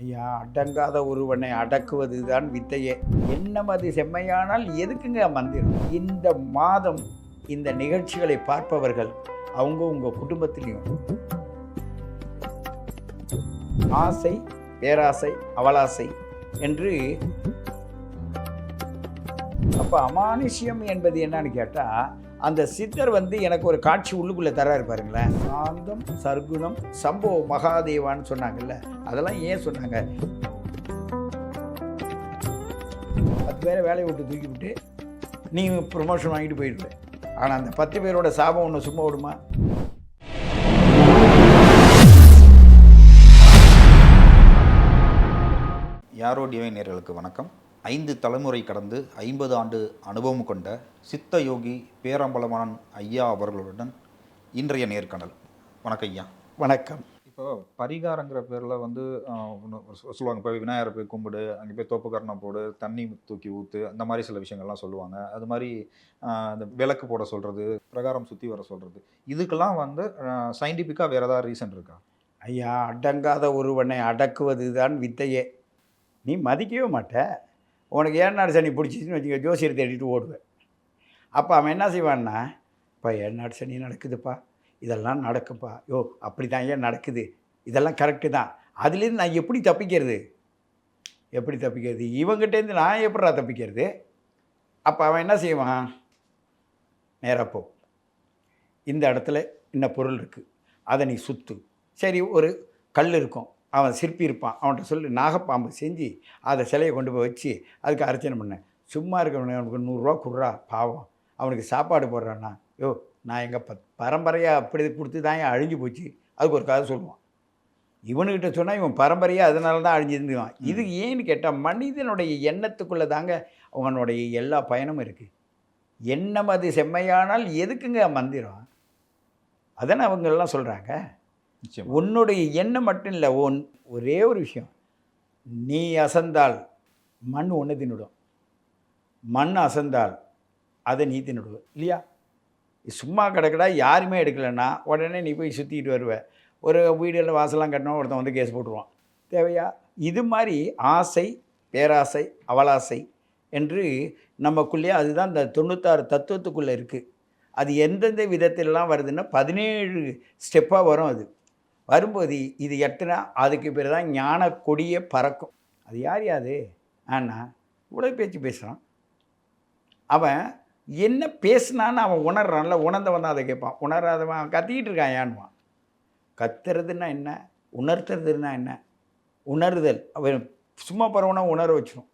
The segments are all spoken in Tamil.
ஐயா அடங்காத ஒருவனை அடக்குவது தான் வித்தையே. எண்ணம் அது செம்மையானால் எதுக்குங்க மந்திரம்? இந்த மாதம் இந்த நிகழ்ச்சிகளை பார்ப்பவர்கள் அவங்க உங்கள் குடும்பத்திலையும். ஆசை பேராசை அவலாசை என்று அப்போ அமானுஷ்யம் என்பது என்னன்னு கேட்டால் அந்த சித்தர் வந்து எனக்கு ஒரு காட்சி உள்ளுக்குள்ளே தராரு பாருங்களேன். சாந்தம் சர்க்குணம் சம்போ மகாதேவான்னு சொன்னாங்கல்ல அதெல்லாம் ஏன் சொன்னாங்க? பத்து பேரை வேலையை விட்டு தூக்கி விட்டு நீ ப்ரொமோஷன் வாங்கிட்டு போயிடுவேன் ஆனால் அந்த பத்து பேரோட சாபம் ஒன்று சும்மா விடுமா யாரோ டிவைன் நேர்களுக்கு வணக்கம். ஐந்து தலைமுறை கடந்து ஐம்பது ஆண்டு அனுபவம் கொண்ட சித்த யோகி பேரம்பலமானன் ஐயா அவர்களுடன் இன்றைய நேர்காணல். வணக்கம் ஐயா. வணக்கம். இப்போ பரிகாரங்கிற பேரில் வந்து சொல்லுவாங்க. இப்போ விநாயகரை போய் கும்பிடு அங்கே போய் தோப்புக்கரணம் போடு தண்ணி தூக்கி ஊற்று அந்த மாதிரி சில விஷயங்கள்லாம் சொல்லுவாங்க. அது மாதிரி இந்த விளக்கு போட சொல்கிறது பிரகாரம் சுற்றி வர சொல்கிறது இதுக்கெல்லாம் வந்து சயின்டிஃபிக்காக வேறு ஏதாவது ரீசன் இருக்கா? ஐயா அடங்காத ஒருவனை அடக்குவது தான் வித்தையே. நீ மதிக்கவே மாட்ட. உனக்கு ஏன்னாடு சனி பிடிச்சிச்சின்னு வச்சுக்க ஜோசியர் தேடிட்டு ஓடுவேன். அப்போ அவன் என்ன செய்வான்னா இப்போ ஏன்னாடு சனி நடக்குதுப்பா? இதெல்லாம் நடக்குப்பா யோ அப்படி தான் ஏன் நடக்குது. இதெல்லாம் கரெக்டு தான். அதுலேருந்து நான் எப்படி தப்பிக்கிறது? எப்படி தப்பிக்கிறது? இவங்கிட்டேருந்து நான் எப்படிடா தப்பிக்கிறது? அப்போ அவன் என்ன செய்வான்? நேராக போ. இந்த இடத்துல இன்ன பொருள் இருக்குது அதை நீ சுற்று சரி ஒரு கல் இருக்கும். அவன் சிற்பி இருப்பான் அவன்கிட்ட சொல்லி நாகப்பாம்பு செஞ்சு அதை சிலையை கொண்டு போய் வச்சு அதுக்கு அர்ச்சனை பண்ணேன் சும்மா இருக்கவனுக்கு அவனுக்கு நூறுரூவா குடுறா பாவம். அவனுக்கு சாப்பாடு போடுறான்னா யோ நான் எங்கள் ப பரம்பரையாக அப்படி கொடுத்து தான் ஏன் அழிஞ்சு போச்சு? அதுக்கு ஒரு கதை சொல்லுவான். இவனுக்கிட்ட சொன்னால் இவன் பரம்பரையாக அதனால தான் அழிஞ்சிருந்துவான். இது ஏன்னு கேட்டால் மனிதனுடைய எண்ணத்துக்குள்ளே தாங்க அவனுடைய எல்லா பயனும் இருக்குது எண்ணம் அது செம்மையானால் எதுக்குங்க மந்திரம்? அதானே அவங்கெல்லாம் சொல்கிறாங்க உன்னுடைய எண்ணம் மட்டும் இல்லை உன் ஒரே ஒரு விஷயம். நீ அசந்தால் மண் ஒன்று தின்னுடும். மண் அசந்தால் அதை நீ தின்னுடுவ இல்லையா? சும்மா கிடக்கடா யாருமே எடுக்கலைன்னா உடனே நீ போய் சுற்றிட்டு வருவ. ஒரு வீடில் வாசலாம் கட்டினா ஒருத்தன் வந்து கேஸ் போட்டுருவான். தேவையா? இது மாதிரி ஆசை பேராசை அவலாசை என்று நமக்குள்ளேயே அதுதான் இந்த தொண்ணூத்தாறு தத்துவத்துக்குள்ளே இருக்குது அது எந்தெந்த விதத்திலலாம் வருதுன்னா பதினேழு ஸ்டெப்பாக வரும் அது. வரும்போது இது எத்தனை அதுக்கு பேர் தான் ஞான கொடியே பறக்கும். அது யார் யாது? ஆனால் உடல் பேச்சு பேசுகிறான் அவன் என்ன பேசுனான்னு அவன் உணர்றான்ல உணர்ந்தவன் தான் அதை கேட்பான். உணராதவன் அவன் கத்திக்கிட்டு இருக்கான் ஏன்னுவான். கத்துறதுன்னா என்ன? உணர்த்துறதுன்னா என்ன? உணர்தல். அவன் சும்மா பரவனா உணர வச்சிடும்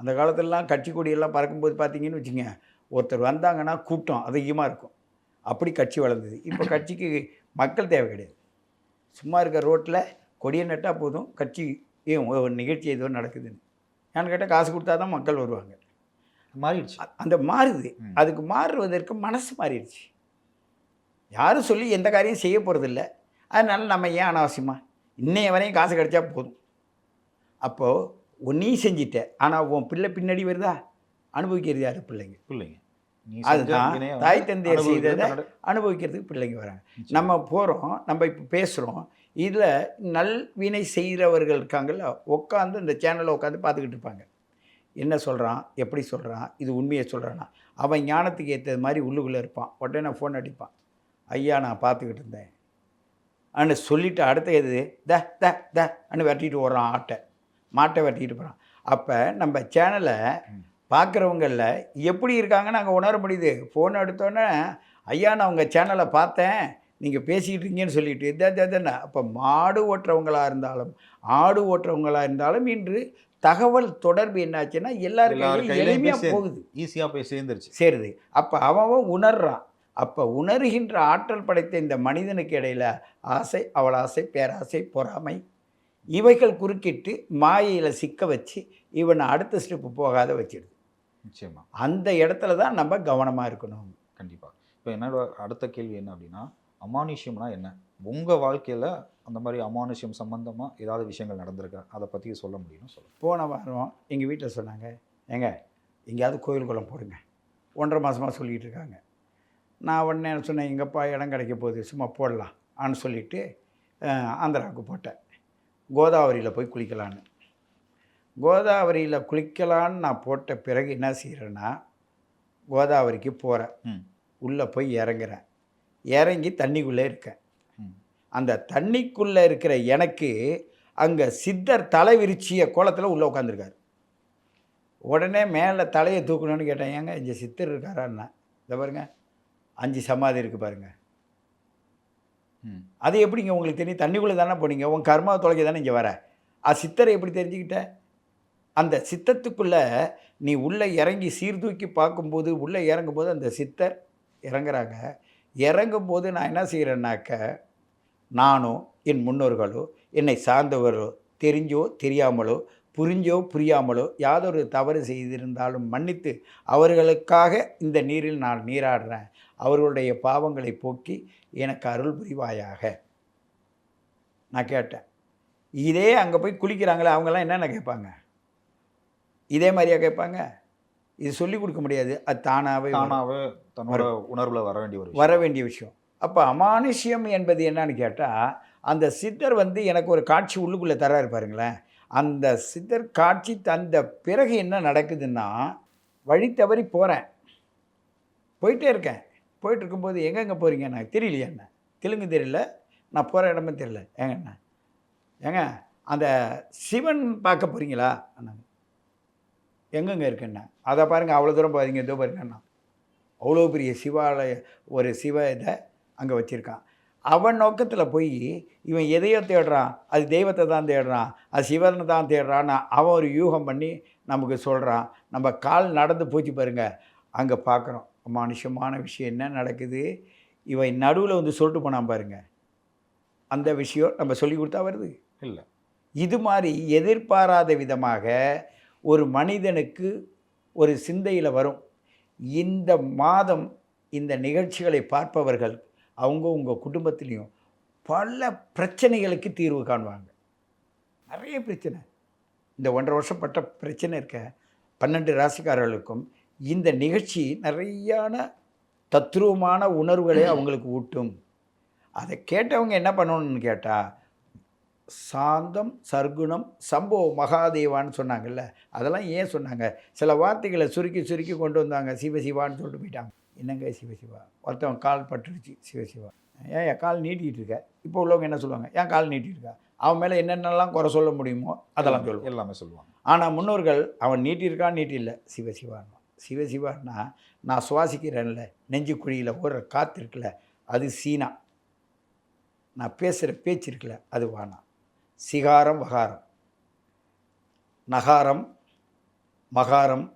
அந்த காலத்துலலாம் கட்சி கொடியெல்லாம் பறக்கும்போது பார்த்தீங்கன்னு வச்சுங்க ஒருத்தர் வந்தாங்கன்னா கூட்டம் அதிகமாக இருக்கும். அப்படி கட்சி வளர்ந்தது. இப்போ கட்சிக்கு மக்கள் தேவை கிடையாது. சும்மா இருக்க ரோட்டில் கொடியை நட்டால் போதும் கட்சி ஏன் ஒரு நிகழ்ச்சி ஏதோ நடக்குதுன்னு. ஏன்னு கேட்டால் காசு கொடுத்தா தான் மக்கள் வருவாங்க. மாறிடுச்சு. அந்த மாறுது. அதுக்கு மாறுவதற்கு மனசு மாறிடுச்சு. யாரும் சொல்லி எந்த காரியம் செய்ய போகிறதில்ல அதனால நம்ம ஏன் அனாவசியமா? இன்னைய வரையும் காசு கிடைச்சா போதும். அப்போது நீ செஞ்சிட்ட ஆனால் உன் பிள்ளை பின்னாடி வருதா? அனுபவிக்கிறது யார்? பிள்ளைங்க. பிள்ளைங்க. அதுதான் தாய் அனுபவிக்கிறது செய்ததை அனுபவிக்கிறதுக்கு பிள்ளைங்க வராங்க. நம்ம போகிறோம் நம்ம இப்போ பேசுகிறோம் இதில் நல்வினை செய்கிறவர்கள் இருக்காங்கல்ல உட்காந்து இந்த சேனலை உட்காந்து பார்த்துக்கிட்டு இருப்பாங்க. என்ன சொல்கிறான் எப்படி சொல்கிறான் இது உண்மையை சொல்கிறானா அவன் ஞானத்துக்கு ஏற்றது மாதிரி உள்ளுக்குள்ளே இருப்பான். உடனே ஃபோன் அடிப்பான். ஐயா நான் பார்த்துக்கிட்டு இருந்தேன். அன்னு சொல்லிவிட்டு அடுத்த எது? த த த அன்னு வெட்டிட்டு ஓடுறான் ஆட்டை. மாட்டை வெட்டிட்டு போகிறான் அப்போ நம்ம சேனலை. பார்க்குறவங்களில் எப்படி இருக்காங்கன்னு அங்கே உணர முடியுது. ஃபோன் எடுத்தோன்னே ஐயா நான் உங்கள் சேனலை பார்த்தேன். நீங்கள் பேசிக்கிட்டு இருக்கீங்கன்னு சொல்லிட்டு இதான் தானே அப்போ மாடு ஓட்டுறவங்களாக இருந்தாலும் ஆடு ஓட்டுறவங்களாக இருந்தாலும் இன்று தகவல் தொடர்பு என்னாச்சுன்னா எல்லார் எல்லாருக்கும் எளிமையாக போகுது. ஈஸியா போய் சேர்ந்துருச்சு. சேருது. அப்போ அவன் உணர்றான். அப்போ உணர்கின்ற ஆற்றல் படைத்த இந்த மனிதனுக்கு இடையில ஆசை அவளாசை பேராசை பொறாமை இவைகள் குறுக்கிட்டு மாயையில் சிக்க வச்சு இவனை அடுத்த ஸ்டெப்பு போகாத வச்சிடுது. நிச்சயமா. அந்த இடத்துல தான் நம்ம கவனமாக இருக்கணும். கண்டிப்பா. இப்போ என்னோட அடுத்த கேள்வி என்ன அப்படின்னா அமானுஷ்யம்னா என்ன? உங்க வாழ்க்கையில அந்த மாதிரி அமானுஷ்யம் சம்பந்தமா ஏதாவது விஷயங்கள் நடந்திருக்கா? அதை பத்தி சொல்ல முடியும்னு சொல்லுங்க. போன வாரம் எங்கள் வீட்டில் சொன்னாங்க ஏங்க எங்கேயாவது கோயில் குளம் போடுங்க. ஒன்றரை மாதமாக சொல்லிகிட்டு இருக்காங்க. நான் உடனே சொன்னேன் எங்கப்பா இடம் கிடைக்க போகுது சும்மா போடலாம். ஆன்னு சொல்லிட்டு அஹ், ஆந்திராவுக்கு போட்டேன். கோதாவரியில் போய் குளிக்கலான்னு. கோதாவரியில் குளிக்கலான்னு நான் போட்ட பிறகு என்ன செய்கிறேன்னா கோதாவரிக்கு போகிறேன் ம். உள்ளே போய் இறங்குறேன். இறங்கி தண்ணிக்குள்ளே இருக்கேன். ம். அந்த தண்ணிக்குள்ளே இருக்கிற எனக்கு அங்கே சித்தர் தலை விரிச்சிய கோலத்தில் உள்ளே உட்காந்துருக்காரு உடனே மேலே தலையை தூக்கணும்னு கேட்டேன். ஏங்க இங்கே சித்தர் இருக்காரான்னா? இதை பாருங்க. அஞ்சு சமாதி இருக்குது பாருங்க. ம். அது எப்படிங்க உங்களுக்கு தெரியும்? தண்ணிக்குள்ளே தானே போனீங்க? உன் கர்மா தொலைக்க தானே இங்கே வர? அது சித்தரை எப்படி தெரிஞ்சுக்கிட்ட? அந்த சித்தத்துக்குள்ளே நீ உள்ளே இறங்கி சீர்தூக்கி பார்க்கும்போது உள்ளே இறங்கும்போது அந்த சித்தர் இறங்குறாங்க. இறங்கும்போது நான் என்ன செய்கிறேன்னாக்க நானோ என் முன்னோர்களோ என்னை சார்ந்தவரோ தெரிஞ்சோ தெரியாமலோ புரிஞ்சோ புரியாமலோ யாதொரு தவறு செய்திருந்தாலும் மன்னித்து அவர்களுக்காக இந்த நீரில் நான் நீராடுறேன். அவர்களுடைய பாவங்களை போக்கி எனக்கு அருள் புரிவாயாக. நான் கேட்டேன். இதே அங்கே போய் குளிக்கிறாங்களே அவங்கெல்லாம் என்னென்ன கேட்பாங்க? இதே மாதிரியா கேட்பாங்க. இது சொல்லி கொடுக்க முடியாது. அது தானாகவே. தானாவே தன்னோட உணர்வுல வர வேண்டிய ஒரு வர வேண்டிய விஷயம். அப்போ அமானுஷ்யம் என்பது என்னன்னு கேட்டால் அந்த சித்தர் வந்து எனக்கு ஒரு காட்சி உள்ளுக்குள்ளே தராரு பாருங்களேன். அந்த சித்தர் காட்சி தந்த பிறகு என்ன நடக்குதுன்னா வழி தவறி போகிறேன் போயிட்டே இருக்கேன். போயிட்டு இருக்கும்போது எங்கெங்கே போகிறீங்க எனக்கு தெரியலையே என்ன? தெலுங்கு தெரியல. நான் போகிற இடமே தெரியல. ஏங்கண்ணா ஏங்க அந்த சிவன் பார்க்க போகிறீங்களா அண்ணாங்க. எங்கெங்க இருக்குண்ணா அதை பாருங்கள் அவ்வளோ தூரம் போகாதீங்க இதோ பாருங்கண்ணா அவ்வளோ பெரிய சிவாலய ஒரு சிவ இதை அங்கே வச்சுருக்கான். அவன் நோக்கத்தில் போய் இவன் எதையோ தேடுறான். அது தெய்வத்தை தான் தேடுறான். அது சிவனை தான் தேடுறான்னு அவன் ஒரு யூகம் பண்ணி நமக்கு சொல்கிறான் நம்ம கால் நடந்து போச்சு பாருங்க. அங்கே பார்க்குறோம். மனுஷமான விஷயம் என்ன நடக்குது? இவன் நடுவில் வந்து சொல்லிட்டு போனான் பாருங்க. அந்த விஷயம் நம்ம சொல்லி கொடுத்தா வருது. இல்லை. இது மாதிரி எதிர்பாராத விதமாக ஒரு மனிதனுக்கு ஒரு சிந்தையில் வரும். இந்த மாதம் இந்த நிகழ்ச்சிகளை பார்ப்பவர்கள் அவங்க உங்கள் குடும்பத்துலேயும் பல பிரச்சனைகளுக்கு தீர்வு காணுவாங்க. நிறைய பிரச்சனை. இந்த ஒன்றரை வருஷம் பட்ட பிரச்சனை இருக்க பன்னெண்டு ராசிக்காரர்களுக்கும் இந்த நிகழ்ச்சி நிறையான தத்ரூபமான உணர்வுகளை அவங்களுக்கு ஊட்டும். அதை கேட்டவங்க என்ன பண்ணணும்னு கேட்டால் சாந்தம் சர்க்குணம் சம்போ மகாதேவான்னு சொன்னாங்கல்ல அதெல்லாம் ஏன் சொன்னாங்க? சில வார்த்தைகளை சுருக்கி சுருக்கி கொண்டு வந்தாங்க. சிவசிவான்னு சொல்லிட்டு போயிட்டாங்க. என்னங்க சிவசிவா ஒருத்தவன் கால் பட்டுருச்சு சிவசிவா ஏன் என் கால் நீட்டிகிட்டு இருக்க? இப்போ உள்ளவங்க என்ன சொல்லுவாங்க? ஏன் கால் நீட்டிட்டு இருக்கா அவன் மேலே என்னென்னலாம் குறை சொல்ல முடியுமோ அதெல்லாம் சொல்லுவாங்க எல்லாமே சொல்லுவாங்க. ஆனால் முன்னோர்கள் அவன் நீட்டியிருக்கான் நீட்டில்லை சிவசிவான்னா சிவசிவான்னா நான் சுவாசிக்கிறேன்ல நெஞ்சு குழியில் ஓடுற காற்று இருக்குல்ல அது சீனா. நான் பேசுகிற பேச்சு இருக்குல்ல அது வானா. சிகாரம் வகாரம். நகாரம் மகாரம்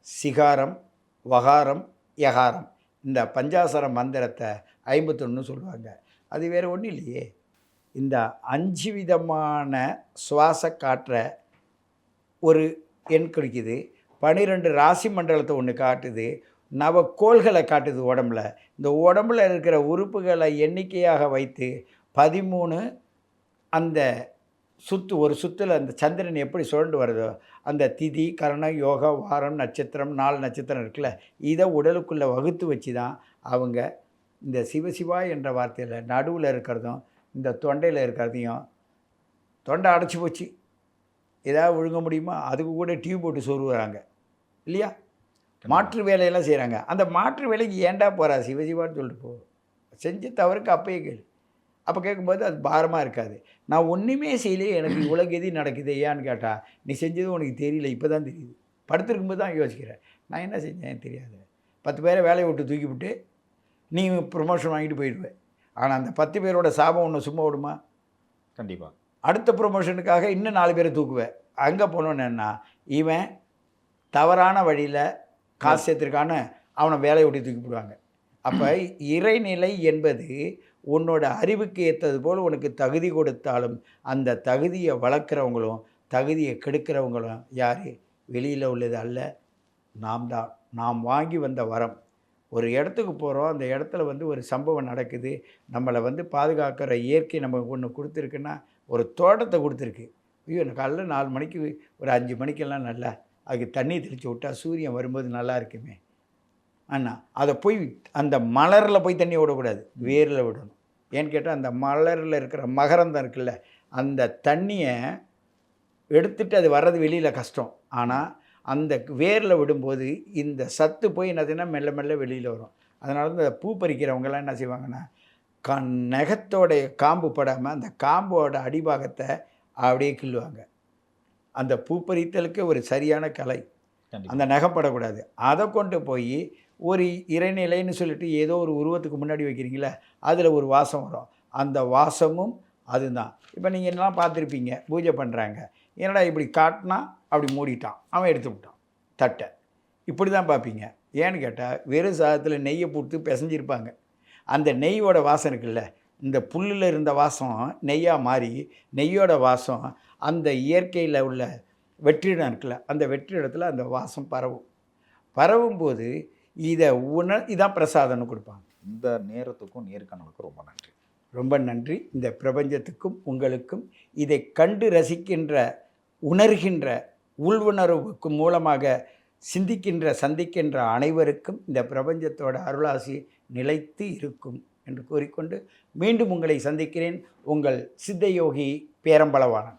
சிகாரம் வகாரம் யகாரம். இந்த பஞ்சாசர மந்திரத்தை ஐம்பத்தொன்று சொல்லுவாங்க. அது வேறு ஒன்றும் இல்லையே. இந்த அஞ்சு விதமான சுவாச காற்றை ஒரு எண் குறிக்குது. பன்னிரெண்டு ராசி மண்டலத்தை ஒன்று காட்டுது. நவக்கோள்களை காட்டுது உடம்புல. இந்த உடம்புல இருக்கிற உறுப்புகளை எண்ணிக்கையாக வைத்து பதிமூணு அந்த சுத்து ஒரு சுற்றில் அந்த சந்திரன் எப்படி சுழண்டு வருதோ அந்த திதி கரணம் யோகா வாரம் நட்சத்திரம் நாலு நட்சத்திரம் இருக்குல்ல இதை உடலுக்குள்ளே வகுத்து வச்சு தான் அவங்க இந்த சிவசிவா என்ற வார்த்தையில் நடுவில் இருக்கிறதும் இந்த தொண்டையில் இருக்கிறதையும் தொண்டை அடைச்சி போச்சு. ஏதாவது விழுங்க முடியுமா? அதுக்கு கூட டியூப் போட்டு சொருகுறாங்க. இல்லையா? மாற்று வேலையெல்லாம் செய்கிறாங்க அந்த மாற்று வேலைக்கு ஏன்டா போகிறா சிவசிவான்னு சொல்லிட்டு போ. செஞ்ச தவறுக்கு அப்பயே கேளு. அப்போ கேட்கும்போது அது பாரமாக இருக்காது. நான் ஒன்றுமே செய்யலையே எனக்கு இவ்வளோ கதி நடக்குது ஏன்னு கேட்டால் நீ செஞ்சது உனக்கு தெரியல இப்போ தான் தெரியுது. படுத்திருக்கும்போது தான் யோசிக்கிறேன். நான் என்ன செஞ்சேன் தெரியாது. பத்து பேரை வேலையை விட்டு தூக்கி விட்டு நீ ப்ரொமோஷன் வாங்கிட்டு போயிடுவேன் ஆனால் அந்த பத்து பேரோட சாபம் ஒன்று சும்மா விடுமா கண்டிப்பா. அடுத்த ப்ரொமோஷனுக்காக இன்னும் நாலு பேரை தூக்குவேன் அங்கே போனோன்னா இவன் தவறான வழியில் காசு சேர்த்துருக்கான்னு அவனை வேலையை விட்டு தூக்கி போடுவாங்க அப்போ இறைநிலை என்பது உன்னோட அறிவுக்கு ஏற்றது போல் உனக்கு தகுதி கொடுத்தாலும் அந்த தகுதியை வளர்க்குறவங்களும் தகுதியை கெடுக்கிறவங்களும் யார்? வெளியில் உள்ளது அல்ல. நாம் தான். நாம் வாங்கி வந்த வரம். ஒரு இடத்துக்கு போகிறோம் அந்த இடத்துல வந்து ஒரு சம்பவம் நடக்குது. நம்மளை வந்து பாதுகாக்கிற இயற்கை நமக்கு ஒன்று கொடுத்துருக்குன்னா ஒரு தோட்டத்தை கொடுத்துருக்கு. ஐயோ காலைல நாலு மணிக்கு ஒரு அஞ்சு மணிக்கெல்லாம் நல்லா அதுக்கு தண்ணி தெளித்து விட்டா சூரியன் வரும்போது நல்லா இருக்குமே. அண்ணா அதை போய் அந்த மலரில் போய் தண்ணி விடக்கூடாது வேரில் விடணும். ஏன்னு கேட்டால் அந்த மலரில் இருக்கிற மகரந்தம் இருக்குல்ல அந்த தண்ணியை எடுத்துட்டு அது வர்றது வெளியில் கஷ்டம். ஆனால் அந்த வேரில் விடும்போது இந்த சத்து போய் என்னதுன்னா மெல்ல மெல்ல வெளியில் வரும். அதனால தான் இந்த பூ பறிக்கிறவங்கெல்லாம் என்ன செய்வாங்கன்னா க நகத்தோடைய காம்பு படாமல் அந்த காம்போட அடிபாகத்தை அப்படியே கிள்ளுவாங்க. அந்த பூ பறித்தலுக்கு ஒரு சரியான கலை. அந்த நகைப்படக்கூடாது அதை கொண்டு போய் ஒரு இறைநிலைன்னு சொல்லிட்டு ஏதோ ஒரு உருவத்துக்கு முன்னாடி வைக்கிறீங்களே அதில் ஒரு வாசம் வரும். அந்த வாசமும் அதுதான். இப்போ நீங்கள் என்னலாம் பார்த்துருப்பீங்க? பூஜை பண்ணுறாங்க என்னடா இப்படி காட்டினா அப்படி மூடிட்டான். அவன் எடுத்து விட்டான். தட்டை. இப்படி தான் பார்ப்பீங்க. ஏன்னு கேட்டால் வெறும் சாதத்தில் நெய்யை போட்டு பிசைஞ்சிருப்பாங்க. அந்த நெய்யோட வாசம் இருக்குல்ல இந்த புல்லில் இருந்த வாசம் நெய்யாக மாறி நெய்யோட வாசம் அந்த இயற்கையில் உள்ள வெற்றிடம் இருக்குல்ல அந்த வெற்றிடத்தில் அந்த வாசம் பரவும். பரவும் போது இதை உண இதான் பிரசாதம்னு கொடுப்பாங்க. இந்த நேரத்துக்கும் நேர்காணலுக்கும் ரொம்ப நன்றி. ரொம்ப நன்றி. இந்த பிரபஞ்சத்துக்கும் உங்களுக்கும் இதை கண்டு ரசிக்கின்ற உணர்கின்ற உள்வுணர்வுக்கு மூலமாக சிந்திக்கின்ற சந்திக்கின்ற அனைவருக்கும் இந்த பிரபஞ்சத்தோட அருளாசி நிலைத்து இருக்கும் என்று கூறிக்கொண்டு மீண்டும் உங்களை சந்திக்கிறேன். உங்கள் சித்தயோகி பேரம்பளவானன்